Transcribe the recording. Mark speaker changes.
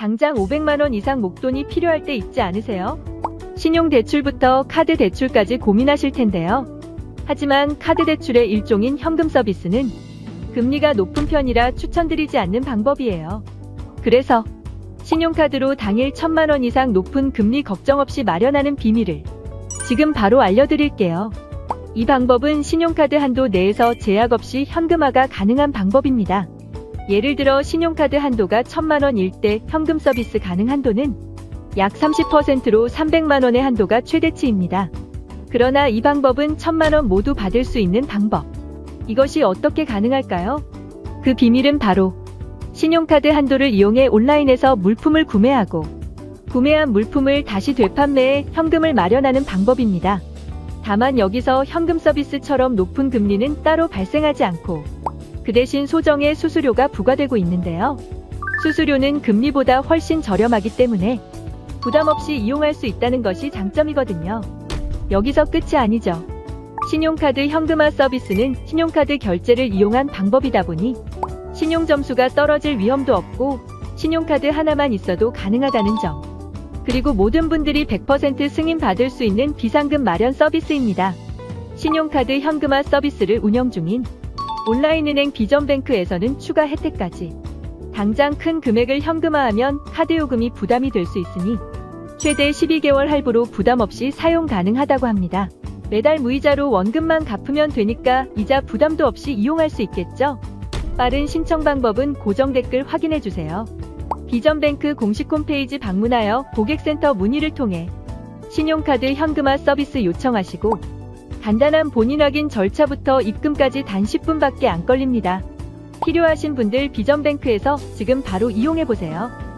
Speaker 1: 당장 500만 원 이상 목돈이 필요할 때 있지 않으세요? 신용대출부터 카드 대출까지 고민하실 텐데요. 하지만 카드 대출의 일종인 현금 서비스는 금리가 높은 편이라 추천드리지 않는 방법이에요. 그래서 신용카드로 당일 1000만원 이상 높은 금리 걱정 없이 마련하는 비밀을 지금 바로 알려드릴게요. 이 방법은 신용카드 한도 내에서 제약 없이 현금화가 가능한 방법입니다. 예를 들어 신용카드 한도가 1000만원일 때 현금 서비스 가능 한도는 약 30%로 300만 원의 한도가 최대치입니다. 그러나 이 방법은 1000만원 모두 받을 수 있는 방법. 이것이 어떻게 가능할까요? 그 비밀은 바로 신용카드 한도를 이용해 온라인에서 물품을 구매하고 구매한 물품을 다시 되판매해 현금을 마련하는 방법입니다. 다만 여기서 현금 서비스처럼 높은 금리는 따로 발생하지 않고 그 대신 소정의 수수료가 부과되고 있는데요. 수수료는 금리보다 훨씬 저렴하기 때문에 부담 없이 이용할 수 있다는 것이 장점이거든요. 여기서 끝이 아니죠. 신용카드 현금화 서비스는 신용카드 결제를 이용한 방법이다 보니 신용 점수가 떨어질 위험도 없고 신용카드 하나만 있어도 가능하다는 점. 그리고 모든 분들이 100% 승인 받을 수 있는 비상금 마련 서비스입니다. 신용카드 현금화 서비스를 운영 중인 온라인은행 비전뱅크에서는 추가 혜택까지 당장 큰 금액을 현금화하면 카드 요금이 부담이 될 수 있으니 최대 12개월 할부로 부담 없이 사용 가능하다고 합니다. 매달 무이자로 원금만 갚으면 되니까 이자 부담도 없이 이용할 수 있겠죠? 빠른 신청 방법은 고정 댓글 확인해 주세요. 비전뱅크 공식 홈페이지 방문하여 고객센터 문의를 통해 신용카드 현금화 서비스 요청하시고 간단한 본인 확인 절차부터 입금까지 단 10분밖에 안 걸립니다. 필요하신 분들 비전뱅크에서 지금 바로 이용해 보세요.